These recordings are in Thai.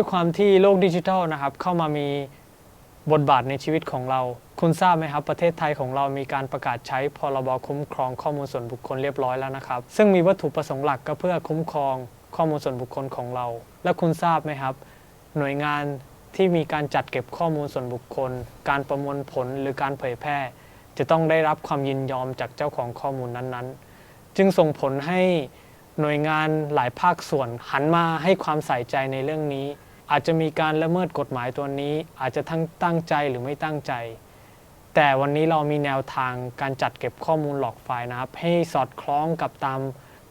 ด้วยความที่โลกดิจิทัลนะครับเข้ามามีบทบาทในชีวิตของเรา คุณทราบไหมครับ ประเทศไทยของเรามีการประกาศใช้พรบคุ้มครองข้อมูลส่วนบุคคลเรียบร้อยแล้วนะครับ ซึ่งมีวัตถุประสงค์หลักก็เพื่อคุ้มครองข้อมูลส่วนบุคคลของเรา และคุณทราบไหมครับ หน่วยงานที่มีการจัดเก็บข้อมูลส่วนบุคคล การประมวลผลหรือการเผยแพร่ จะต้องได้รับความยินยอมจากเจ้าของข้อมูลนั้นๆ จึงส่งผลให้หน่วยงานหลายภาคส่วนหันมาให้ความใส่ใจในเรื่องนี้ อาจจะมีการละเมิดกฎหมายตัวนี้ อาจจะทั้งตั้งใจหรือไม่ตั้งใจ แต่วันนี้เรามีแนวทางการจัดเก็บข้อมูลหลอกไฟล์นะครับ ให้สอดคล้องกับตาม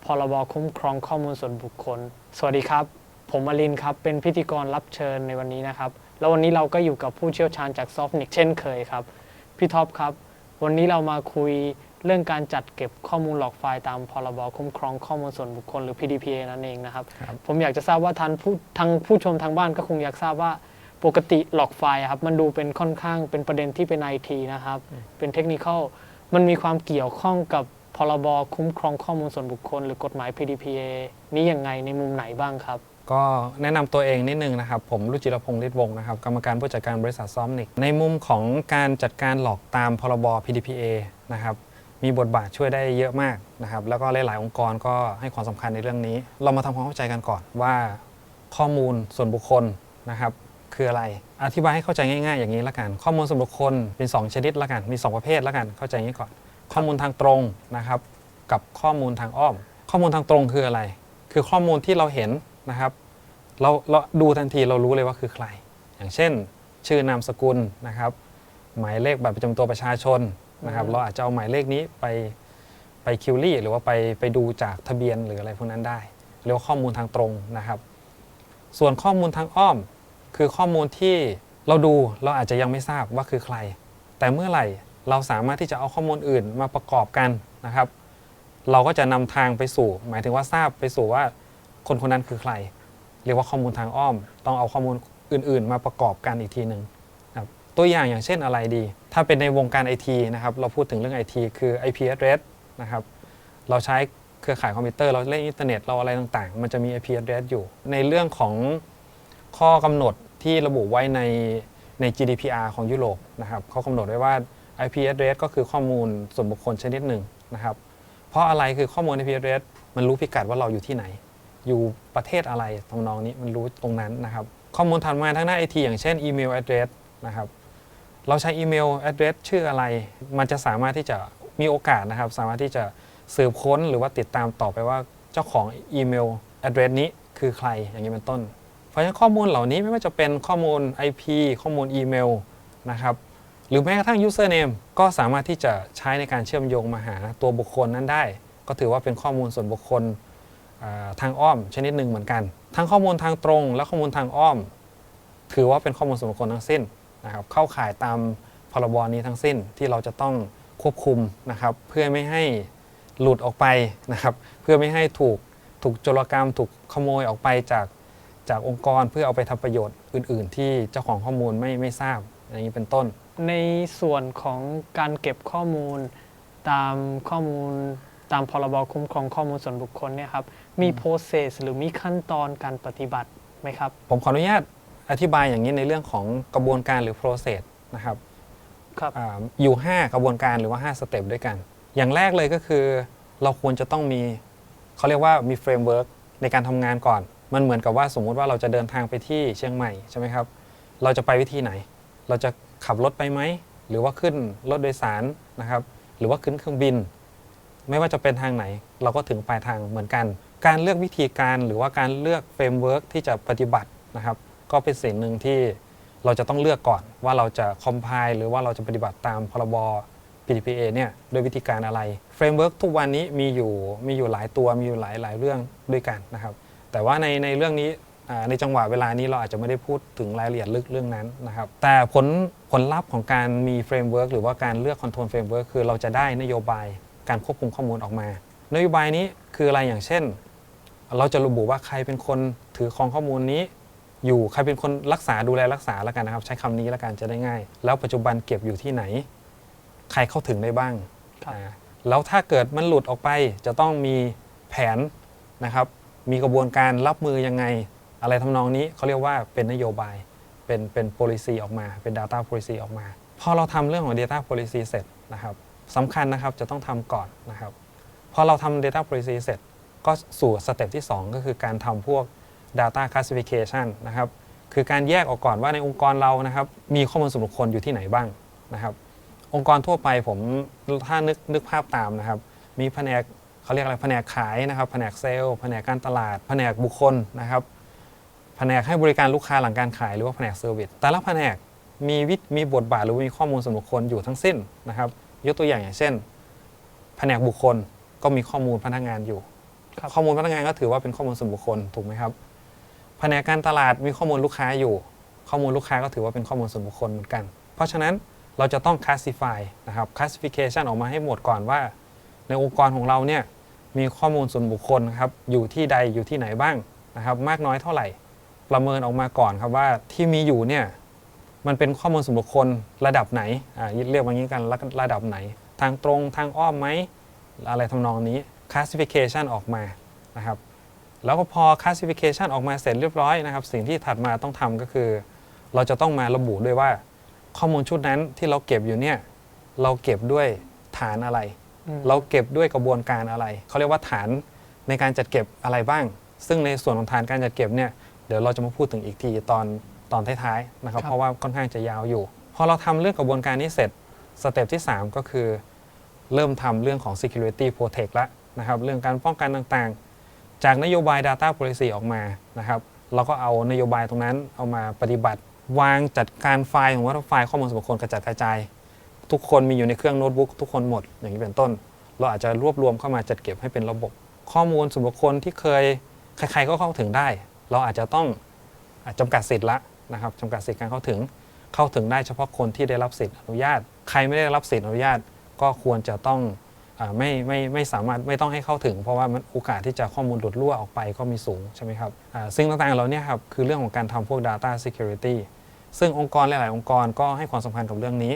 พรบคุ้มครองข้อมูลส่วนบุคคล สวัสดีครับ ผมอลินครับ เป็นพิธีกรรับเชิญในวันนี้นะครับ แล้ววันนี้เราก็อยู่กับผู้เชี่ยวชาญจากซอฟนิกเช่นเคยครับ พี่ท็อปครับ วันนี้เรามาคุย เรื่องการจัดเก็บข้อมูลหลอกไฟล์ตามพรบคุ้มครองข้อมูลส่วนบุคคลหรือ PDPA นั่นเองนะครับครับผมอยากจะทราบว่าทานผู้ทางผู้ชมทางบ้านก็คงอยากทราบว่าปกติหลอกไฟล์อะครับมันดูเป็นค่อนข้างเป็นประเด็นที่เป็นไอทีนะครับ เป็นเทคนิคอลมันมีความเกี่ยวข้องกับพรบคุ้มครองข้อมูลส่วนบุคคล หรือกฎหมาย PDPA นี้ยังไงในมุมไหนบ้างครับก็แนะนำตัวเองนิดนึงนะครับ ผมรุจิรพงศ์ฤทธิ์วงศ์นะครับ กรรมการผู้จัดการบริษัทซอมนิกในมุมของการจัดการหลอกตามพรบ PDPA นะครับ มีบทบาทช่วยได้เยอะมากนะครับแล้วก็หลาย ๆ องค์กรก็ให้ความสำคัญในเรื่องนี้ เรามาทำความเข้าใจกันก่อนว่าข้อมูลส่วนบุคคลนะครับคืออะไร อธิบายให้เข้าใจง่าย ๆ อย่างนี้ละกัน ข้อมูลส่วนบุคคลเป็น 2 ชนิดละกันมี 2 ประเภทละกันเข้าใจงี้ก่อน ข้อมูลทางตรงนะครับกับข้อมูลทางอ้อม ข้อมูลทางตรงคืออะไร คือข้อมูลที่เราเห็นนะครับเราเราดูทันทีเรารู้เลยว่าคือใคร อย่างเช่น ชื่อนามสกุลนะครับ หมายเลขบัตรประจำตัวประชาชน นะครับอืมเราอาจจะเอาหมายเลขนี้ไปไปคิวรี่หรือว่าไปไปดูจากทะเบียนหรืออะไรพวกนั้นได้เรียกว่าข้อมูลทางตรงนะครับ ส่วนข้อมูลทางอ้อม คือข้อมูลที่เราดูเราอาจจะยังไม่ทราบว่าคือใคร แต่เมื่อไหร่เราสามารถที่จะเอาข้อมูลอื่นมาประกอบกันนะครับ เราก็จะนำทางไปสู่ หมายถึงว่าทราบไปสู่ว่าคนคนนั้นคือใคร เรียกว่าข้อมูลทางอ้อม ต้องเอาข้อมูลอื่น ๆ มาประกอบกันอีกทีหนึ่งนะครับ ตัวอย่างอย่างเช่นอะไรดี ถ้าเป็นในวงการไอทีนะครับ เราพูดถึงเรื่อง IT คือ IP address นะครับ เราใช้เครือข่ายคอมพิวเตอร์เราเล่นอินเทอร์เน็ตเราอะไรต่างๆ มันจะมี IP address อยู่ ในเรื่องของข้อกำหนดที่ระบุไว้ในใน GDPR ของยุโรปนะครับเขากำหนดไว้ว่า IP address ก็คือข้อมูลส่วนบุคคลชนิดหนึ่งนะครับ เพราะอะไรคือข้อมูล IP address มันรู้พิกัดว่าเราอยู่ที่ไหน อยู่ประเทศอะไรตรงนองนี้มันรู้ตรงนั้นนะครับ ข้อมูลถัดมาทางหน้าไอทีอย่างเช่นอีเมล address นะครับ เราใช้อีเมล address ชื่ออะไร มันจะสามารถที่จะมีโอกาสนะครับ สามารถที่จะสืบค้นหรือว่าติดตามต่อไปว่าเจ้าของอีเมล address นี้คือใครอย่างนี้เป็นต้น เพราะฉะนั้นข้อมูลเหล่านี้ไม่ว่าจะเป็นข้อมูล IP ข้อมูลอีเมลนะครับหรือแม้กระทั่ง username ก็สามารถที่จะใช้ในการเชื่อมโยงมาหาตัวบุคคลนั้นได้ ก็ถือว่าเป็นข้อมูลส่วนบุคคลทางอ้อมชนิดหนึ่งเหมือนกัน ทั้งข้อมูลทางตรงและข้อมูลทางอ้อม ถือว่าเป็นข้อมูลส่วนบุคคลทั้งสิ้น นะครับเข้าข่ายตามพรบนี้ทั้งสิ้นที่เราจะต้องควบคุมนะครับ เพื่อไม่ให้หลุดออกไปนะครับ เพื่อไม่ให้ถูกถูกโจรกรรมถูกขโมยออกไปจากจากองค์กรเพื่อเอาไปทำประโยชน์อื่น ๆ ที่เจ้าของข้อมูลไม่ไม่ทราบอย่างนี้เป็นต้น ในส่วนของการเก็บข้อมูลตามข้อมูลตามพรบคุ้มครองข้อมูลส่วนบุคคลเนี่ยครับมี process หรือมีขั้นตอนการปฏิบัติไหมครับ ผมขออนุญาต อธิบายอย่างนี้ในเรื่องของกระบวนการหรือ process นะครับครับอาอยู่ 5 กระบวนการหรือว่า 5 สเต็ปด้วยกัน อย่างแรกเลยก็คือเราควรจะต้องมีเขาเรียกว่ามีเฟรมเวิร์กในการทำงานก่อน มันเหมือนกับว่าสมมุติว่าเราจะเดินทางไปที่เชียงใหม่ใช่ไหมครับ เราจะไปวิธีไหน เราจะขับรถไปไหม หรือว่าขึ้นรถโดยสารนะครับ หรือว่าขึ้นเครื่องบิน ไม่ว่าจะเป็นทางไหน เราก็ถึงปลายทางเหมือนกัน การเลือกวิธีการหรือว่าการเลือกเฟรมเวิร์กที่จะปฏิบัตินะครับ ก็เป็นสิ่งหนึ่งที่เราจะต้องเลือกก่อนว่าเราจะคอมไพล์หรือว่าเราจะปฏิบัติตามพรบ PDPA เนี่ยด้วยวิธีการอะไรเฟรมเวิร์กทุกวันนี้มีอยู่มีอยู่หลายตัวมีอยู่หลายหลายเรื่องด้วยกันนะครับ แต่ว่าในในเรื่องนี้ในจังหวะเวลานี้เราอาจจะไม่ได้พูดถึงรายละเอียดลึกเรื่องนั้นนะครับ แต่ผลผลลัพธ์ของการมีเฟรมเวิร์กหรือว่าการเลือกคอนโทรลเฟรมเวิร์กคือเราจะได้นโยบายการควบคุมข้อมูลออกมา นโยบายนี้คืออะไรอย่างเช่น เราจะระบุว่าใครเป็นคนถือครองข้อมูลนี้ อยู่ใครเป็นคนรักษาดูแลรักษาแล้วกันนะครับ ใช้คำนี้แล้วกันจะได้ง่าย แล้วปัจจุบันเก็บอยู่ที่ไหน ใครเข้าถึงได้บ้างครับอ่าแล้วถ้าเกิดมันหลุดออกไปจะต้องมีแผนนะครับ มีกระบวนการรับมือยังไง อะไรทำนองนี้เขาเรียกว่าเป็นนโยบายเป็นเป็น policy ออกมาเป็น data policy ออกมาพอเราทำเรื่องของ data policy เสร็จนะครับสำคัญนะครับจะต้องทำก่อนนะครับพอเราทำ data policy เสร็จ ก็สู่สเต็ปที่ 2 ก็คือการทำพวก data classification นะครับคือการแยกออกก่อนว่าในองค์กรเรานะครับมีข้อมูลส่วนบุคคลอยู่ที่ไหนบ้างนะครับ องค์กรทั่วไปผมถ้านึกนึกภาพตามนะครับ มีแผนกเขาเรียกอะไรแผนกขายนะครับแผนกเซลล์แผนกการตลาด แผนกบุคคลนะครับแผนกให้บริการลูกค้าหลังการขายหรือว่าแผนกเซอร์วิสแต่ละแผนกมีวิธมีบทบาทหรือว่ามีข้อมูลส่วนบุคคลอยู่ทั้งสิ้นนะครับยกตัวอย่างอย่างเช่น แผนกบุคคลก็มีข้อมูลพนักงานอยู่ครับข้อมูลพนักงานก็ถือว่าเป็นข้อมูลส่วนบุคคลถูกไหมครับ แผนกการตลาดมีข้อมูลลูกค้าอยู่ ข้อมูลลูกค้าก็ถือว่าเป็นข้อมูลส่วนบุคคลเหมือนกัน เพราะฉะนั้นเราจะต้อง classify นะครับ classification ออกมาให้หมดก่อนว่า ในองค์กรของเราเนี่ยมีข้อมูลส่วนบุคคลครับอยู่ที่ใดอยู่ที่ไหนบ้างนะครับ มากน้อยเท่าไหร่ ประเมินออกมาก่อนครับว่าที่มีอยู่เนี่ยมันเป็นข้อมูลส่วนบุคคลระดับไหนอ่าเรียกว่างี้กันระระดับไหน ทางตรงทางอ้อมไหมอะไรทำนองนี้ classification ออกมานะครับ แล้วก็พอ classification ออกมาเสร็จเรียบร้อยนะครับ สิ่งที่ถัดมาต้องทำก็คือ เราจะต้องมาระบุด้วยว่าข้อมูลชุดนั้นที่เราเก็บอยู่เนี่ยเราเก็บด้วยฐานอะไรอืมเราเก็บด้วยกระบวนการอะไร เขาเรียกว่าฐานในการจัดเก็บอะไรบ้าง ซึ่งในส่วนของฐานการจัดเก็บเนี่ยเดี๋ยวเราจะมาพูดถึงอีกทีตอนตอนท้ายๆนะครับครับเพราะว่าค่อนข้างจะยาวอยู่ พอเราทำเรื่องกระบวนการนี้เสร็จสเต็ปที่ 3 ก็คือ เริ่มทำเรื่องของ security protect ละนะครับ เรื่องการป้องกันต่างๆ จากนโยบาย data policy ออกมานะครับเราก็เอานโยบายตรงนั้นเอามาปฏิบัติ วางจัดการไฟล์ของว่าไฟล์ข้อมูลส่วนบุคคลกระจัดกระจาย ทุกคนมีอยู่ในเครื่องโน้ตบุ๊กทุกคนหมดอย่างนี้เป็นต้น เราอาจจะรวบรวมเข้ามาจัดเก็บให้เป็นระบบ ข้อมูลส่วนบุคคลที่เคยใคร ๆก็เข้าถึงได้ เราอาจจะต้องอจจำกัดสิทธิ์ละนะครับจำกัดสิทธิ์การเข้าถึงเข้าถึงได้เฉพาะคนที่ได้รับสิทธิ์อนุญาต ใครไม่ได้รับสิทธิ์อนุญาต ก็ควรจะต้อง ไม่ไม่ไม่สามารถไม่ต้องให้เข้าถึง เพราะว่ามันโอกาสที่จะข้อมูลหลุดรั่วออกไปก็มีสูงใช่ไหมครับซึ่งต่างๆเหล่านี้ครับคือเรื่องของการทำพวก data security ซึ่งองค์กรหลาย ๆ องค์กรก็ให้ความสำคัญกับเรื่องนี้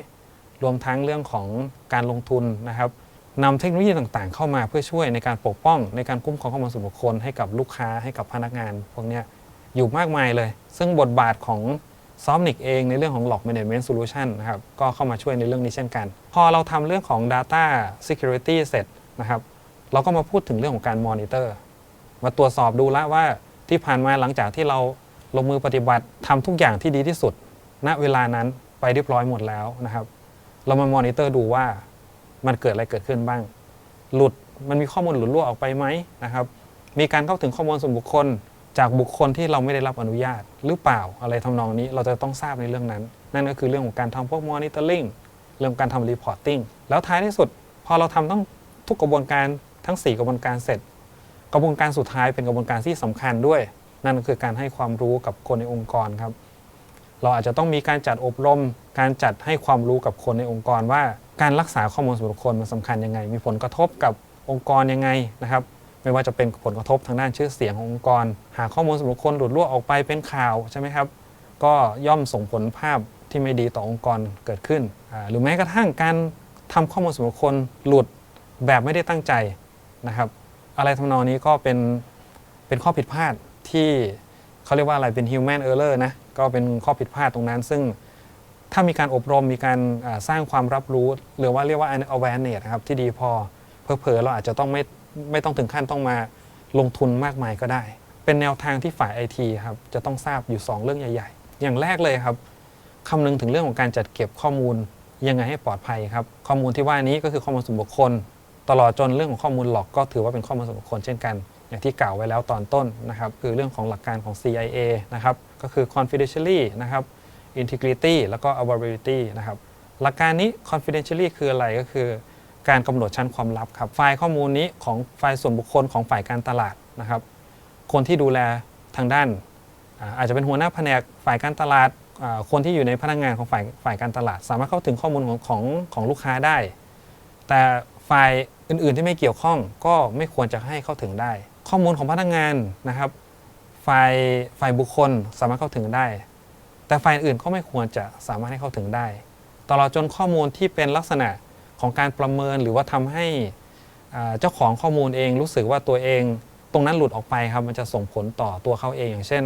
รวมทั้งเรื่องของการลงทุนนะครับนำเทคโนโลยีต่างๆ เข้ามาเพื่อช่วยในการปกป้อง ในการคุ้มครองข้อมูลส่วนบุคคลให้กับลูกค้าให้กับพนักงาน พวกนี้อยู่มากมายเลย ซึ่งบทบาทของ ซอฟนิกเองในเรื่องของ Log Management Solution นะครับก็เข้ามาช่วยในเรื่องนี้เช่นกัน พอเราทำเรื่องของ Data Security เสร็จนะครับเราก็มาพูดถึงเรื่องของการมอนิเตอร์มาตรวจสอบดูแล้วว่าที่ผ่านมาหลังจากที่เราลงมือปฏิบัติทำทุกอย่างที่ดีที่สุด ณเวลานั้นไปเรียบร้อยหมดแล้วนะครับ เรามามอนิเตอร์ดูว่ามันเกิดอะไรเกิดขึ้นบ้าง หลุดมันมีข้อมูลหลุดรั่วออกไปไหมนะครับมีการเข้าถึงข้อมูลส่วนบุคคล จากบุคคลที่เราไม่ได้รับอนุญาตหรือเปล่าอะไรทำนองนี้เราจะต้องทราบในเรื่องนั้น นั่นก็คือเรื่องของการทำพวก monitoring เรื่องการทำ reporting แล้วท้ายที่สุด พอเราทำต้องทุกกระบวนการทั้ง 4 กระบวนการเสร็จ กระบวนการสุดท้ายเป็นกระบวนการที่สำคัญด้วย นั่นก็คือการให้ความรู้กับคนในองค์กรครับ เราอาจจะต้องมีการจัดอบรม การจัดให้ความรู้กับคนในองค์กรว่า การรักษาข้อมูลส่วนบุคคลมันสำคัญยังไง มีผลกระทบกับองค์กรยังไงนะครับ ไม่ว่าจะเป็นผลกระทบทางด้านชื่อเสียงขององค์กร หากข้อมูลส่วนบุคคลหลุดรั่วออกไปเป็นข่าวใช่ไหมครับ ก็ย่อมส่งผลภาพที่ไม่ดีต่อองค์กรเกิดขึ้น หรือแม้กระทั่งการทำข้อมูลส่วนบุคคลหลุดแบบไม่ได้ตั้งใจนะครับ อะไรทำนองนี้ก็เป็นเป็นข้อผิดพลาดที่เขาเรียกว่าอะไรเป็น human error นะก็เป็นข้อผิดพลาดตรงนั้น ซึ่งถ้ามีการอบรมมีการสร้างความรับรู้ หรือว่าเรียกว่า awareness นะครับที่ดีพอเผลอเราอาจจะต้องไม่ ไม่ต้องถึงขั้นต้องมาลงทุนมากมายก็ได้ เป็นแนวทางที่ฝ่ายไอทีครับจะต้องทราบอยู่ 2 เรื่องใหญ่ ๆ อย่างแรกเลยครับคำนึงถึงเรื่องของการจัดเก็บข้อมูลยังไงให้ปลอดภัยครับข้อมูลที่ว่านี้ก็คือข้อมูลส่วนบุคคล ตลอดจนเรื่องของข้อมูลหลอกก็ถือว่าเป็นข้อมูลส่วนบุคคลเช่นกัน อย่างที่กล่าวไว้แล้วตอนต้นนะครับคือเรื่องของหลักการของ CIA นะครับก็คือ confidentiality นะครับ integrity แล้วก็ availability นะครับหลักการนี้ confidentiality คืออะไรก็คือ การกำหนดชั้นความลับครับ ไฟล์ข้อมูลนี้ของไฟล์ส่วนบุคคลของฝ่ายการตลาดนะครับ คนที่ดูแลทางด้าน อาจจะเป็นหัวหน้าแผนกฝ่ายการตลาด คนที่อยู่ในพนักงานของฝ่ายฝ่ายการตลาด สามารถเข้าถึงข้อมูลของของของลูกค้าได้ แต่ฝ่ายอื่น ๆ ที่ไม่เกี่ยวข้องก็ไม่ควรจะให้เข้าถึงได้ ข้อมูลของพนักงานนะครับฝ่ายฝ่ายบุคคลสามารถเข้าถึงได้ แต่ฝ่ายอื่นก็ไม่ควรจะสามารถให้เข้าถึงได้ ตลอดจนข้อมูลที่เป็นลักษณะ ของการประเมินหรือว่าทำให้เจ้าของข้อมูลเองรู้สึกว่าตัวเอง ตรงนั้นหลุดออกไปครับมันจะส่งผลต่อตัวเขาเองอย่างเช่น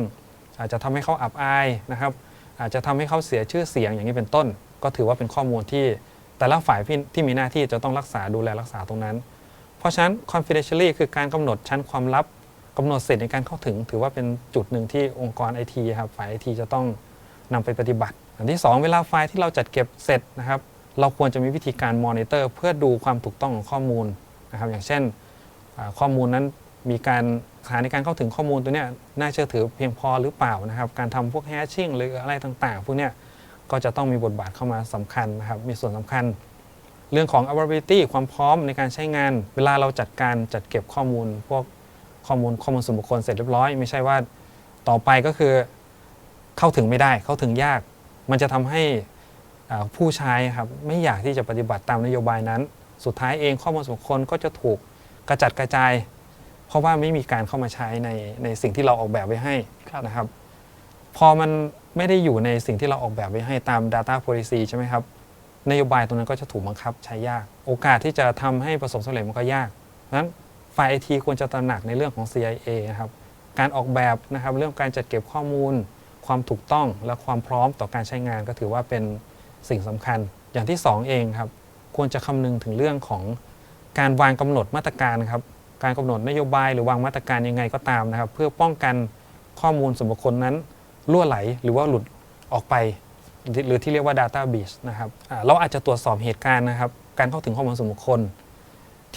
อาจจะทำให้เขาอับอายนะครับ อาจจะทำให้เขาเสียชื่อเสียงอย่างนี้เป็นต้น ก็ถือว่าเป็นข้อมูลที่แต่ละฝ่ายที่มีหน้าที่จะต้องรักษาดูแลรักษาตรงนั้น เพราะฉะนั้น confidentiality คือการกำหนดชั้นความลับกำหนดสิทธิในการเข้าถึง ถือว่าเป็นจุดหนึ่งที่องค์กรไอทีครับฝ่ายไอทีจะต้องนำไปปฏิบัติ อันที่ 2 เวลาไฟล์ที่เราจัดเก็บเสร็จนะครับ เราควรจะมีวิธีการมอนิเตอร์เพื่อดูความถูกต้องของข้อมูลนะครับอย่างเช่นข้อมูลนั้นมีการสถานในการเข้าถึงข้อมูลตัวนี้น่าเชื่อถือเพียงพอหรือเปล่านะครับการทำพวกแฮชชิ่งหรืออะไรต่างๆ พวกนี้ก็จะต้องมีบทบาทเข้ามาสำคัญนะครับมีส่วนสำคัญ เรื่องของ availability ความพร้อมในการใช้งาน เวลาเราจัดการจัดเก็บข้อมูล พวกข้อมูลข้อมูลส่วนบุคคลเสร็จเรียบร้อย ไม่ใช่ว่าต่อไปก็คือเข้าถึงไม่ได้เข้าถึงยาก มันจะทำให้ ผู้ใช้ครับไม่อยากที่จะปฏิบัติตามนโยบายนั้น สุดท้ายเองข้อมูลส่วนบุคคลก็จะถูกกระจัดกระจาย เพราะว่าไม่มีการเข้ามาใช้ในในสิ่งที่เราออกแบบไว้ให้ครับนะครับ พอมันไม่ได้อยู่ในสิ่งที่เราออกแบบไว้ให้ตาม Data Policy ใช่ไหมครับนโยบายตรงนั้นก็จะถูกบังคับใช้ยาก โอกาสที่จะทำให้ประสบสำเร็จมันก็ยากเพราะฉะนั้นฝ่ายไอทีควรจะตระหนักในเรื่องของ CIA นะครับการออกแบบนะครับเรื่องการจัดเก็บข้อมูล ความถูกต้องและความพร้อมต่อการใช้งานก็ถือว่าเป็น สิ่งสำคัญ อย่างที่ 2 เองครับ ควรจะคำนึงถึงเรื่องของการวางกำหนดมาตรการครับ การกำหนดนโยบายหรือวางมาตรการยังไงก็ตามนะครับ เพื่อป้องกันข้อมูลส่วนบุคคลนั้นล่วไหลหรือว่าหลุดออกไป หรือที่เรียกว่า Data Breach นะครับเราอาจจะตรวจสอบเหตุการณ์นะครับ การเข้าถึงข้อมูลส่วนบุคคล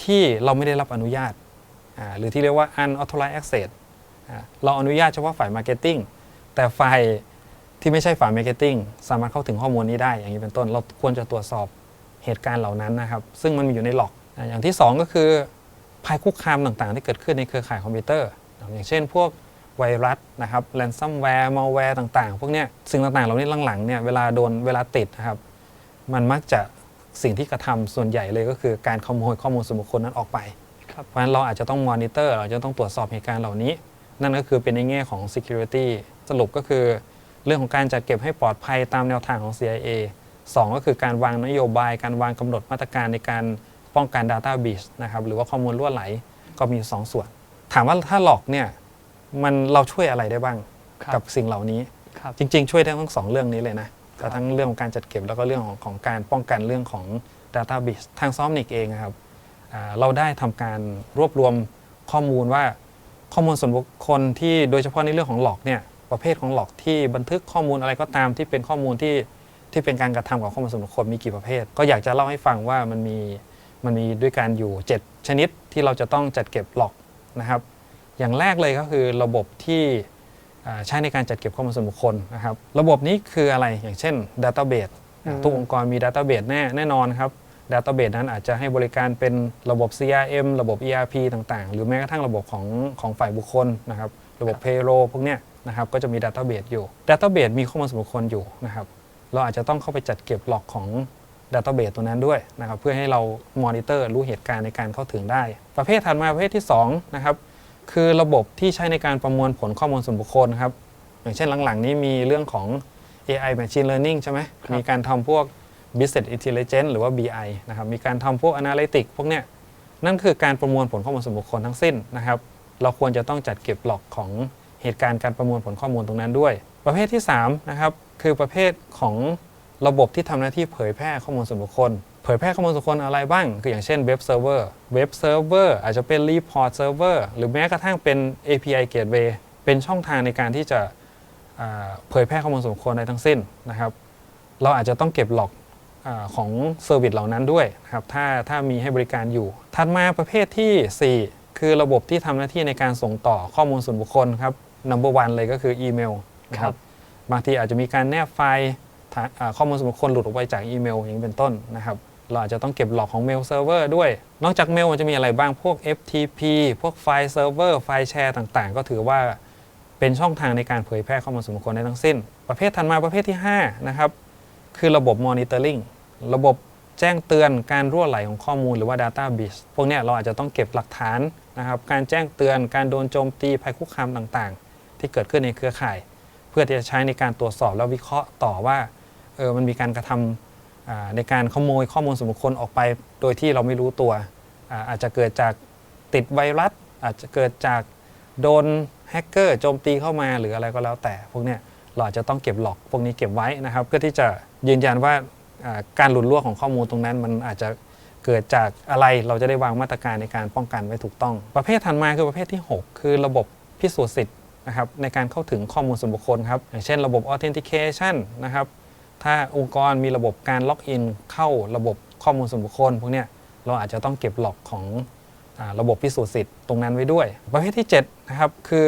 ที่เราไม่ได้รับอนุญาต หรือที่เรียกว่า unauthorized access เราอนุญาตเฉพาะฝ่าย Marketing แต่ฝ่าย ที่ไม่ใช่ฝ่าย Marketing สามารถเข้าถึงข้อมูลนี้ได้ อย่างนี้เป็นต้น เราควรจะตรวจสอบเหตุการณ์เหล่านั้นนะครับ ซึ่งมันมีอยู่ในหลอกอ่าอย่างที่ 2 ก็คือภัยคุกคามต่างๆ ที่เกิดขึ้นในเครือข่ายคอมพิวเตอร์ อย่างเช่น พวกไวรัสนะครับแรนซัมแวร์มัลแวร์ต่างๆ พวกเนี้ยสิ่งต่างๆ เหล่านี้หลังๆเนี่ยเวลาโดนเวลาติดนะครับ มันมักจะสิ่งที่กระทำส่วนใหญ่เลยก็คือการขโมยข้อมูลส่วนบุคคลนั้นออกไปครับเพราะฉะนั้นเราอาจจะต้องมอนิเตอร์เราจะต้องตรวจสอบเหตุการณ์เหล่านี้ นั่นก็คือเป็นในแง่ของ security สรุปก็คือ เรื่องของการจัดเก็บให้ปลอดภัยตามแนวทางของ CIA สองก็คือการวางนโยบาย การวางกำหนดมาตรการในการป้องกัน Data Breach นะครับหรือว่าข้อมูลรั่วไหลก็มีสองส่วน ถามว่าถ้าหลอกเนี่ยมันเราช่วยอะไรได้บ้างครับกับสิ่งเหล่านี้ครับจริง ๆ ช่วยได้ทั้งสองเรื่องนี้เลยนะแต่ทั้งเรื่องของการจัดเก็บแล้วก็เรื่องของของการป้องกันเรื่องของ Data Breach ทางซอมนิกเองนะครับอ่าเราได้ทำการรวบรวมข้อมูลว่าข้อมูลส่วนบุคคลที่โดยเฉพาะในเรื่องของหลอกเนี่ย ประเภทของหลอกที่บันทึกข้อมูลอะไรก็ตามที่เป็นข้อมูลที่ที่เป็นการกระทำกับข้อมูลส่วนบุคคลมีกี่ประเภท ก็อยากจะเล่าให้ฟังว่ามันมีมันมีด้วยกันอยู่ 7 ชนิดที่เราจะต้องจัดเก็บหลอกนะครับ อย่างแรกเลยก็คือระบบที่อ่าใช้ในการจัดเก็บข้อมูลส่วนบุคคลนะครับ ระบบนี้คืออะไรอย่างเช่น Database อ่าอืมทุกองค์กรมี Database แน่แน่นอนครับ Database นั้นอาจจะให้บริการเป็นระบบ CRM ระบบ ERP ต่างๆ หรือแม้กระทั่งระบบของของฝ่ายบุคคลนะครับ ระบบ Payroll พวกเนี้ย นะครับก็จะมี Database อยู่ Database มีข้อมูลส่วนบุคคลอยู่นะครับเราอาจจะต้องเข้าไปจัดเก็บหลอกของ Database ตัวนั้นด้วยนะครับเพื่อให้เรามอนิเตอร์รู้เหตุการณ์ในการเข้าถึงได้ ประเภทถัดมาประเภทที่สองนะครับคือระบบที่ใช้ในการประมวลผลข้อมูลส่วนบุคคลครับอย่างเช่นหลังๆ นี้มีเรื่องของ AI Machine Learning ใช่ไหมครับมีการทำพวก Business Intelligence หรือว่า BI นะครับมีการทำพวก Analytics พวกเนี้ยนั่นคือการประมวลผลข้อมูลส่วนบุคคลทั้งสิ้นนะครับเราควรจะต้องจัดเก็บหลอกของ เหตุการณ์การประมวลผลข้อมูลตรงนั้นด้วย ประเภทที่3นะครับคือประเภทของระบบที่ทำหน้าที่เผยแพร่ข้อมูลส่วนบุคคล เผยแพร่ข้อมูลส่วนบุคคลอะไรบ้าง คืออย่างเช่นเว็บเซิร์ฟเวอร์เว็บเซิร์ฟเวอร์อาจจะเป็นรีพอร์ตเซิร์ฟเวอร์หรือแม้กระทั่งเป็น API Gateway เป็นช่องทางในการที่จะเผยแพร่ข้อมูลส่วนบุคคลในทั้งสิ้นนะครับ เราอาจจะต้องเก็บหลอกอของเซอร์วิสเหล่านั้นด้วยนะครับถ้าถ้ามีให้บริการอยู่ ถัดมาประเภททีสี่4 คือระบบที่ทำหน้าที่ในการส่งต่อข้อมูลส่วนบุคคลครับ number one เลยก็คืออีเมลนะคครัรับบบางทีอาจจะมีการแนบไฟล์ฐานอ่าข้อมูลส่วนบุคคลหลุดออกไปจากอีเมลอย่างนี้เป็นต้นนะครับเราอาจจะต้องเก็บหลอกของเมลเซิร์ฟเวอร์ด้วย นอกจากเมลมันจะมีอะไรบ้างพวก FTP พวกไฟล์เซิร์ฟเวอร์ไฟล์แชร์ต่างๆ ก็ถือว่าเป็นช่องทางในการเผยแพร่ข้อมูลส่วนบุคคลได้ทั้งสิ้น ประเภทถัดมาประเภทที่ห้านะครับ คือระบบ monitoring ระบบแจ้งเตือนการรั่วไหลของข้อมูลหรือว่า data breach พวกเนี้ยเราอาจจะต้องเก็บหลักฐานนะครับการแจ้งเตือนการโดนโจมตีภัยคุกคามต่างๆ ที่เกิดขึ้นในเครือข่าย เพื่อที่จะใช้ในการตรวจสอบและวิเคราะห์ต่อว่าเออมันมีการกระทำอ่าในการขโมยข้อมูลส่วนบุคคลออกไป โดยที่เราไม่รู้ตัวอาอาจจะเกิดจากติดไวรัส อาจจะเกิดจากโดนแฮกเกอร์โจมตีเข้ามาหรืออะไรก็แล้วแต่ พวกเนี้ยเราอาจจะต้องเก็บหลอกพวกนี้เก็บไว้นะครับ เพื่อที่จะยืนยันว่าาการหลุดรั่วของข้อมูลตรงนั้น มันอาจจะเกิดจากอะไรเราจะได้วางมาตรการในการป้องกันไว้ถูกต้อง ประเภทถัดมาคือประเภทที่ 6 คือระบบพิสูจน์สิทธิ นะครับในการเข้าถึงข้อมูลส่วนบุคคลครับอย่างเช่นระบบ authentication นะครับถ้าองค์กรมีระบบการล็อกอินเข้าระบบข้อมูลส่วนบุคคลพวกนี้เราอาจจะต้องเก็บหลอกของอาระบบพิสูจน์สิทธิ์ตรงนั้นไว้ด้วย ประเภทที่7นะครับคือ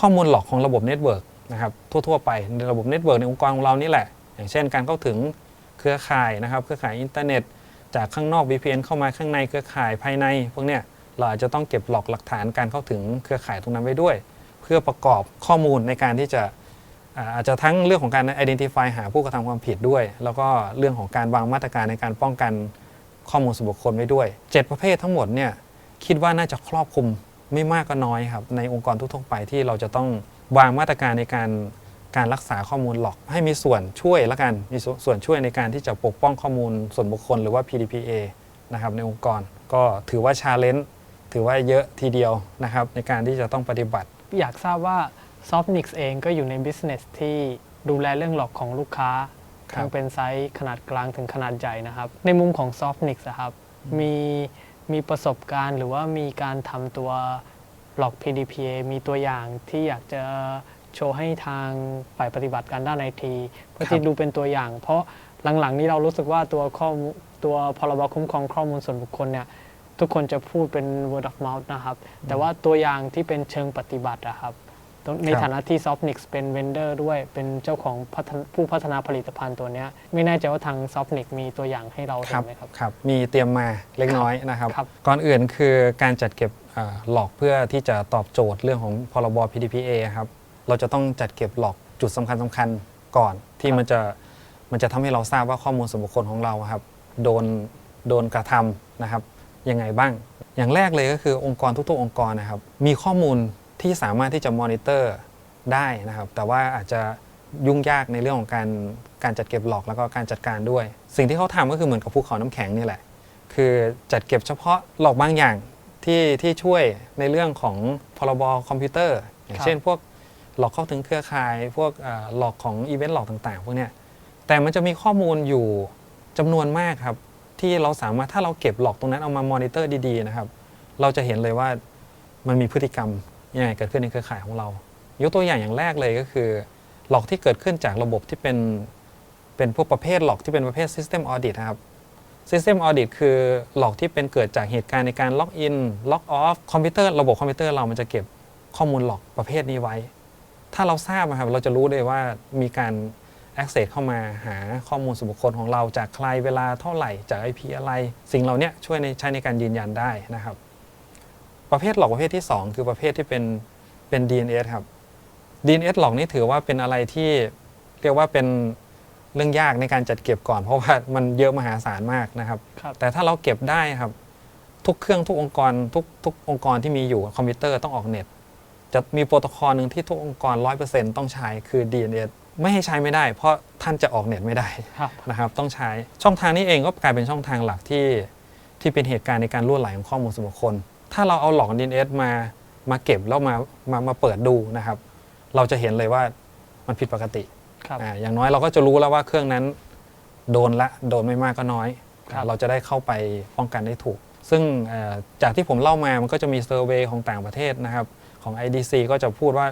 ข้อมูลหลอกของระบบเน็ตเวิร์กนะครับทั่วๆไปในระบบเน็ตเวิร์กในองค์กรของเรานี่แหละ อย่างเช่นการเข้าถึงเครือข่ายนะครับเครือข่ายอินเทอร์เน็ต จากข้างนอก VPN เข้ามาข้างในเครือข่ายภายใน พวกเนี้ยเราอาจจะต้องเก็บหลอกหลักฐานการเข้าถึงเครือข่ายตรงนั้นไว้ด้วย เพื่อประกอบข้อมูลในการที่จะอาจจะทั้งเรื่องของการ identify หาผู้กระทำความผิดด้วย แล้วก็เรื่องของการวางมาตรการในการป้องกันข้อมูลส่วนบุคคลไว้ด้วย 7 ประเภททั้งหมดเนี่ยคิดว่าน่าจะครอบคลุมไม่มากก็น้อยครับ ในองค์กรทั่วๆไปที่เราจะต้องวางมาตรการในการการรักษาข้อมูลหลอกให้มีส่วนช่วยละกันมีส่วนส่วนช่วยในการที่จะปกป้องข้อมูลส่วนบุคคลหรือว่า PDPA นะครับในองค์กรก็ถือว่าชาเลนจ์ถือว่าเยอะทีเดียวนะครับในการที่จะต้องปฏิบัติ อยากทราบว่า s o f t n i x เองก็อยู่ใน business ที่ดูแลเรื่องหลอกของลูกค้าครับ ทั้งเป็นไซส์ขนาดกลางถึงขนาดใหญ่นะครับ ในมุมของ s o f t n i x อะครับมีมีประสบการณ์หรือว่ามีการทำตัวหลอก PDPA มีตัวอย่างที่อยากจะโชว์ให้ทางฝ่ายปฏิบัติการด้านไอทีเพื่อครับที่ดูเป็นตัวอย่าง เพราะหลังๆนี้เรารู้สึกว่าตัวข้อมูลตัวพรบคุ้มครองข้อมูลส่วนบุคคลเนี่ย ทุกคนจะพูดเป็น word of mouth นะครับ แต่ว่าตัวอย่างที่เป็นเชิงปฏิบัติอะครับตรงในครับฐานะที่ Softnix เป็น vendor ด้วย เป็นเจ้าของพัฒนผู้พัฒนาผลิตภัณฑ์ตัวเนี้ยไม่แน่ใจว่าทาง Softnix มีตัวอย่างให้เราคเห็รันบไหมครับครับ มีเตรียมมาเล็กน้อยนะครับครับก่อนอื่นคือการจัดเก็บเอ่อหลอกเพื่อที่จะตอบโจทย์เรื่องของพรบ PDPA ครับ เราจะต้องจัดเก็บหลอกจุดสำคัญสคัญๆก่อนที่ครับมันจะมันจะทำให้เราทราบว่าข้อมูลส่วนบุคคลของเราครับ โดนโดนกระทำนะครับ ยังไงบ้าง อย่างแรกเลยก็คือองค์กรทุกๆ องค์กรนะครับ มีข้อมูลที่สามารถที่จะมอนิเตอร์ได้นะครับ แต่ว่าอาจจะยุ่งยากในเรื่องของการการจัดเก็บหลอกแล้วก็การจัดการด้วย สิ่งที่เขาทำก็คือเหมือนกับภูเขาน้ำแข็งนี่แหละ คือจัดเก็บเฉพาะหลอกบางอย่างที่ที่ช่วยในเรื่องของพรบคอมพิวเตอร์ อย่างครับเช่น พวกหลอกเข้าถึงเครือข่าย พวกเอ่อหลอกของอีเวนต์หลอกต่างๆ พวกเนี้ยแต่มันจะมีข้อมูลอยู่จำนวนมากครับ ที่เราสามารถถ้าเราเก็บหลอกตรงนั้นเอามามอนิเตอร์ดีๆนะครับ เราจะเห็นเลยว่ามันมีพฤติกรรมยังไงเกิดขึ้นในเครือข่ายของเรา ยกตัวอย่างอย่างแรกเลยก็คือ หลอกที่เกิดขึ้นจากระบบที่เป็นเป็นพวกประเภทหลอกที่เป็นประเภท System Audit นะครับ System Audit คือหลอกที่เป็นเกิดจากเหตุการณ์ในการล็อกอินล็อกออฟคอมพิวเตอร์ระบบคอมพิวเตอร์เรามันจะเก็บข้อมูลหลอกประเภทนี้ไว้ ถ้าเราทราบนะครับเราจะรู้เลยว่ามีการ access เข้ามาหาข้อมูลส่วนบุคคลของเราจากใครเวลาเท่าไหร่จาก IP อะไร สิ่งเหล่านี้ช่วยในใช้ในการยืนยันได้นะครับ ประเภทหลอกประเภทที่ 2 คือประเภทที่เป็นเป็น DNS ครับ DNS หลอกนี่ถือว่าเป็นอะไรที่เรียกว่าเป็นเรื่องยากในการจัดเก็บก่อน เพราะว่ามันเยอะมหาศาลมากนะครับครับแต่ถ้าเราเก็บได้ครับ ทุกเครื่องทุกองค์กรทุกทุกองค์กรที่มีอยู่คอมพิวเตอร์ต้องออกเน็ตจะมีโปรโตคอลหนึ่งที่ทุกองค์กร 100%ต้องใช้คือ DNS ไม่ให้ใช้ไม่ได้ เพราะท่านจะออกเน็ตไม่ได้ครับ นะครับ ต้องใช้ช่องทางนี้เองก็กลายเป็นช่องทางหลักที่ที่เป็นเหตุการณ์ในการล่วไหลของข้อมูลส่วนบุคคล ถ้าเราเอาหลอก DNS มามาเก็บแล้วมามามาเปิดดูนะครับ เราจะเห็นเลยว่ามันผิดปกติครับ อ่าอย่างน้อยเราก็จะรู้แล้วว่าเครื่องนั้นโดนละโดนไม่มากก็น้อย ครับ เราจะได้เข้าไปป้องกันได้ถูก ซึ่งเอ่อจากที่ผมเล่ามามันก็จะมีเซอร์เวยของต่างประเทศนะครับ ของ IDC ก็จะพูดว่า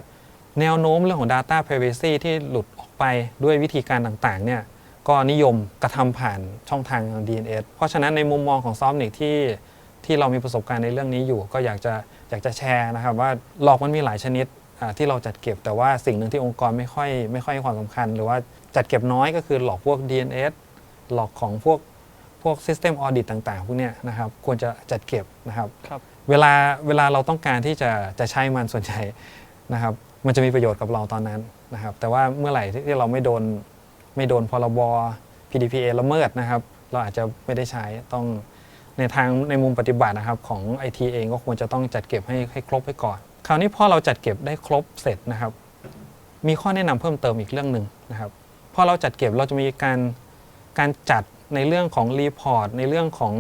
แนวโน้มเรื่องของ Data Privacy ที่หลุดออกไปด้วยวิธีการต่างๆเนี่ยก็นิยมกระทำผ่านช่องทาง DNS เพราะฉะนั้นในมุมมองของซอฟนิกที่ที่เรามีประสบการณ์ในเรื่องนี้อยู่ ก็อยากจะอยากจะแชร์นะครับ ว่าหลอกมันมีหลายชนิดอ่าที่เราจัดเก็บ แต่ว่าสิ่งหนึ่งที่องค์กรไม่ค่อยไม่ค่อยให้ความสำคัญ หรือว่าจัดเก็บน้อยก็คือหลอกพวก DNS หลอกของพวกพวก System Audit ต่างๆ พวกเนี้ยนะครับควรจะจัดเก็บนะครับครับเวลาเวลาเราต้องการที่จะจะใช้มันส่วนใหญ่นะครับ มันจะมีประโยชน์กับเราตอนนั้นนะครับ แต่ว่าเมื่อไหร่ที่เราไม่โดนไม่โดนพรบ PDPA ละเมิดนะครับ เราอาจจะไม่ได้ใช้ต้องในทางในมุมปฏิบัตินะครับของ IT เองก็ควรจะต้องจัดเก็บให้ให้ครบไว้ก่อน คราวนี้พอเราจัดเก็บได้ครบเสร็จนะครับ มีข้อแนะนำเพิ่มเติมอีกเรื่องหนึ่งนะครับพอเราจัดเก็บเราจะมีการการจัดในเรื่องของรีพอร์ตในเรื่องของ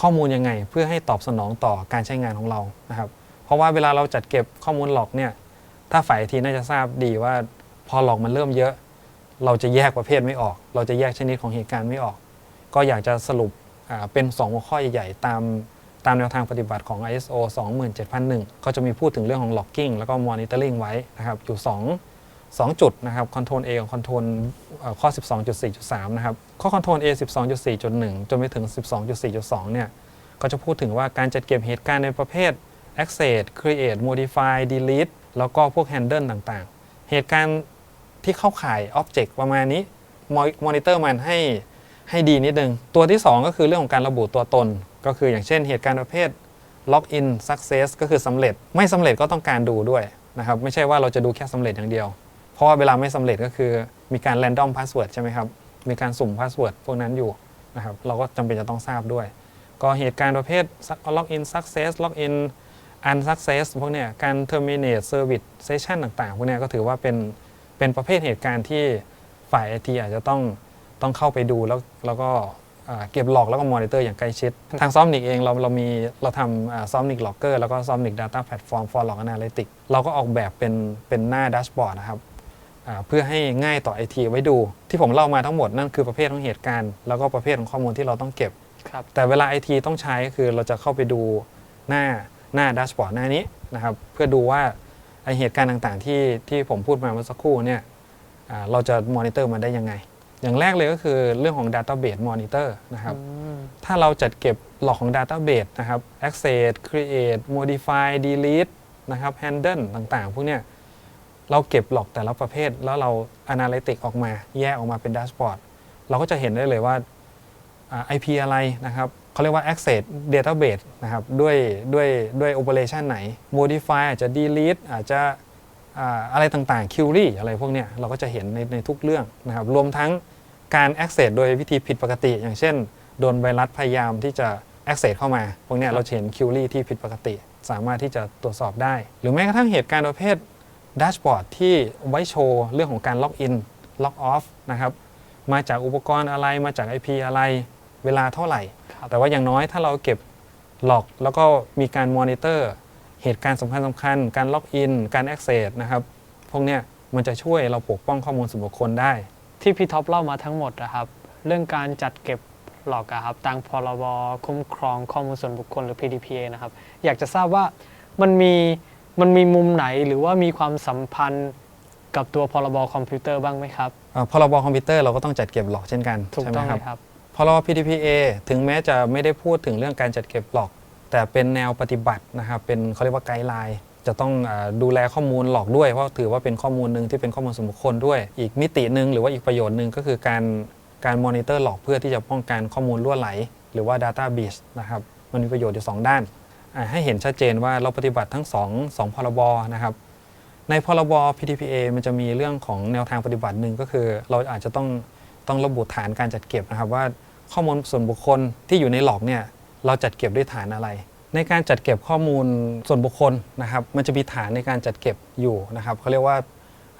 ข้อมูลยังไง เพื่อให้ตอบสนองต่อการใช้งานของเรานะครับ เพราะว่าเวลาเราจัดเก็บข้อมูลหลอกเนี่ย ถ้าฝ่ายทีน่าจะทราบดีว่าพอหลอกมันเริ่มเยอะ เราจะแยกประเภทไม่ออก เราจะแยกชนิดของเหตุการณ์ไม่ออก ก็อยากจะสรุปเป็น 2 หัวข้อใหญ่ๆ ตามตามแนวทางปฏิบัติของ ISO 27001 ก็จะมีพูดถึงเรื่องของ logging แล้วก็ monitoring ไว้นะครับ อยู่ 2 2 จุดนะครับ Control A กับ Control เอ่อข้อ 12.4.3 นะครับ ข้อ Control A 12.4.1 จนไปถึง 12.4.2 เนี่ย ก็จะพูดถึงว่าการจัดเก็บเหตุการณ์ในประเภท access create modify delete แล้วก็พวก handle ต่างๆ เหตุการณ์ที่เข้าข่าย object ประมาณนี้ monitor มันให้ให้ดีนิดนึง ตัวที่ 2 ก็คือเรื่องของการระบุตัวตน ก็คืออย่างเช่นเหตุการณ์ประเภท login success ก็คือสำเร็จไม่สำเร็จก็ต้องการดูด้วยนะครับไม่ใช่ว่าเราจะดูแค่สำเร็จอย่างเดียว เพราะว่าเวลาไม่สำเร็จก็คือมีการ random password ใช่ไหมครับ มีการสุ่ม password พวกนั้นอยู่นะครับเราก็จำเป็นจะต้องทราบด้วย ก็เหตุการณ์ประเภท login success login unsuccess พวกเนี้ยการ terminate service session ต่างๆ พวกเนี้ยก็ถือว่าเป็นเป็นประเภทเหตุการณ์ที่ฝ่าย IT อาจจะต้องต้องเข้าไปดูแล้วแล้วก็อ่าเก็บหลอกแล้วก็มอนิเตอร์อย่างใกล้ชิด ทางซอมนิกเองเราเรามีเราทำซอมนิกล็อกเกอร์แล้วก็ซอมนิก Data Platform for Log Analytics เราก็ออกแบบเป็นเป็นหน้าแดชบอร์ดนะครับอ่าเพื่อให้ง่ายต่อ IT ไว้ดู ที่ผมเล่ามาทั้งหมดนั่นคือประเภทของเหตุการณ์ แล้วก็ประเภทของข้อมูลที่เราต้องเก็บครับแต่เวลา IT ต้องใช้ก็คือเราจะเข้าไปดูหน้า หน้าแดชบอร์ดหน้านี้นะครับเพื่อดูว่าไอเหตุการณ์ต่างๆที่ที่ผมพูดมาเมื่อสักครู่เนี่ยอ่าเราจะมอนิเตอร์มันได้ยังไง อย่างแรกเลยก็คือเรื่องของ Database Monitor นะครับอืมถ้าเราจัดเก็บหลอกของ Database นะครับ Access Create Modify Delete นะครับ Handle ต่างๆ พวกเนี้ยเราเก็บหลอกแต่ละประเภท แล้วเรา Analytic ออกมาแยกออกมาเป็น Dashboard เราก็จะเห็นได้เลยว่าอ่า IP อะไรนะครับ เขาเรียกว่า Access Database นะครับด้วยด้วยด้วย Operation ไหน Modify อาจจะ Delete อาจจะอ่าอะไรต่างๆ Query อะไรพวกเนี้ยเราก็จะเห็นในในทุกเรื่องนะครับรวมทั้งการ Access โดยวิธีผิดปกติ อย่างเช่น โดนไวรัสพยายามที่จะ access เข้ามา พวกเนี้ยครับเราจะเห็นคิวรี่ที่ผิดปกติ สามารถที่จะตรวจสอบได้ หรือแม้กระทั่งเหตุการณ์ประเภทแดชบอร์ดที่ไว้โชว์เรื่องของการล็อกอินล็อกออฟนะครับมาจากอุปกรณ์อะไรมาจาก IP อะไร เวลาเท่าไหร่ครับแต่ว่าอย่างน้อยถ้าเราเก็บหลอกแล้วก็มีการมอนิเตอร์เหตุการณ์สำคัญสำคัญๆการล็อกอิน การ access นะครับ พวกเนี้ยมันจะช่วยเราปกป้องข้อมูลส่วนบุคคลได้ ที่พี่ท็อปเล่ามาทั้งหมดนะครับ เรื่องการจัดเก็บหลอกอะครับตามพรบคุ้มครองข้อมูลส่วนบุคคลหรือ PDPA นะครับ อยากจะทราบว่ามันมีมันมีมุมไหนหรือว่ามีความสัมพันธ์กับตัวพรบคอมพิวเตอร์บ้างไหมครับ เอ่อพรบคอมพิวเตอร์เราก็ต้องจัดเก็บหลอกเช่นกันถูกใช่ไหต้มองคไหรัมบครับ พรบ PDPA ถึงแม้จะไม่ได้พูดถึงเรื่องการจัดเก็บหลอก แต่เป็นแนวปฏิบัตินะครับเป็นเขาเรียกว่าไกด์ไลน์จะต้องดูแลข้อมูลหลอกด้วย เพราะถือว่าเป็นข้อมูลหนึ่งที่เป็นข้อมูลส่วนบุคคลด้วย อีกมิติหนึ่งหรือว่าอีกประโยชน์หนึ่งก็คือการการมอนิเตอร์หลอกเพื่อที่จะป้องกันข้อมูลรั่วไหล หรือว่า Data b e a c h นะครับมันมีประโยชน์อยู่สองด้าน ให้เห็นชัดเจนว่าเราปฏิบัติทั้งสองสองพรบนะครับในพรบ PDPA มันจะมีเรื่องของแนวทางปฏิบัติหนึ่งก็คือ เราอาจจะต้องต้องระบุฐานการจัดเก็บนะครับว่า ข้อมูลส่วนบุคคลที่อยู่ในหลอกเนี่ยเราจัดเก็บด้วยฐานอะไร ในการจัดเก็บข้อมูลส่วนบุคคลนะครับ มันจะมีฐานในการจัดเก็บอยู่นะครับเขาเรียกว่า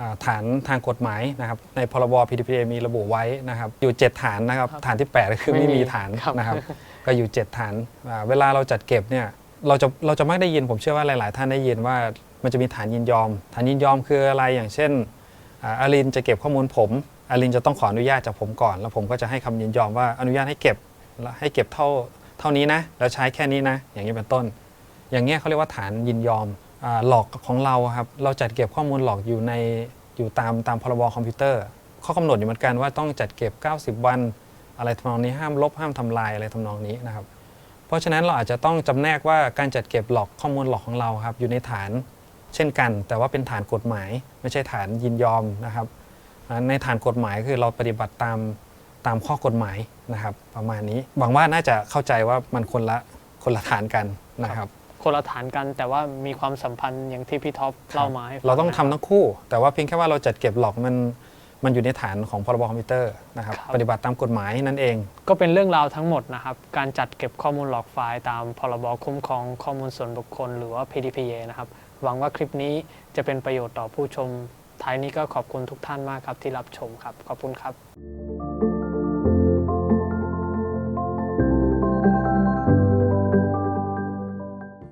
อ่าฐานทางกฎหมายนะครับในพรบ PDPA มีระบุไว้นะครับอยู่ 7 ฐานนะครับครับฐานที่ 8 ก็คือไม่ไม่มีมีฐานครับนะครับก็อยู่ 7 ฐานอ่าเวลาเราจัดเก็บเนี่ยเราจะเราจะไม่ได้ยินผมเชื่อว่าหลาย ๆ ท่านได้ยินว่ามันจะมีฐานยินยอม ฐานยินยอมคืออะไรอย่างเช่นอ่าอารินจะเก็บข้อมูลผม อารินจะต้องขออนุญาตจากผมก่อน แล้วผมก็จะให้คำยินยอมว่าอนุญาตให้เก็บให้เก็บเท่าเท่านี้นะ แล้วใช้แค่นี้นะ อย่างนี้เป็นต้น อย่างเงี้ยเขาเรียกว่าฐานยินยอมอหลอกของเราครับเราจัดเก็บข้อมูลหลอกอยู่ในอยู่ตามตามพรบคอมพิวเตอร์ ข้อกำหนดอยู่เหมือนกันว่าต้องจัดเก็บ 90 วันอะไรทำนองนี้ห้ามลบห้ามทำลายอะไรทำนองนี้นะครับ เพราะฉะนั้นเราอาจจะต้องจำแนกว่าการจัดเก็บหลอกข้อมูลหลอกของเราครับอยู่ในฐานเช่นกัน แต่ว่าเป็นฐานกฎหมาย ไม่ใช่ฐานยินยอมนะครับ ในฐานกฎหมายคือเราปฏิบัติตามตามข้อกฎหมายนะครับ ประมาณนี้หวังว่าน่าจะเข้าใจว่ามันคนละคนละฐานกันนะครับคนละฐานกันแต่ว่ามีความสัมพันธ์อย่างที่พี่ท็อปเล่ามาให้ฟัเราต้องนะคทำบทั้งคู่ แต่ว่าเพียงแค่ว่าเราจัดเก็บหลอกมันมันอยู่ในฐานของพรบคอมพิวเตอร์นะครับครับปฏิบัติตามกฎหมายนั่นเอง ก็เป็นเรื่องราวทั้งหมดนะครับ การจัดเก็บข้อมูลหลอกไฟล์ตามพรบคุ้มครองข้อมูลส่วนบุคคล หรือว่า PDPA นะครับหวังว่าคลิปนี้จะเป็นประโยชน์ต่อผู้ชม ท้ายนี้ก็ขอบคุณทุกท่านมากครับที่รับชมครับ ขอบคุณครับ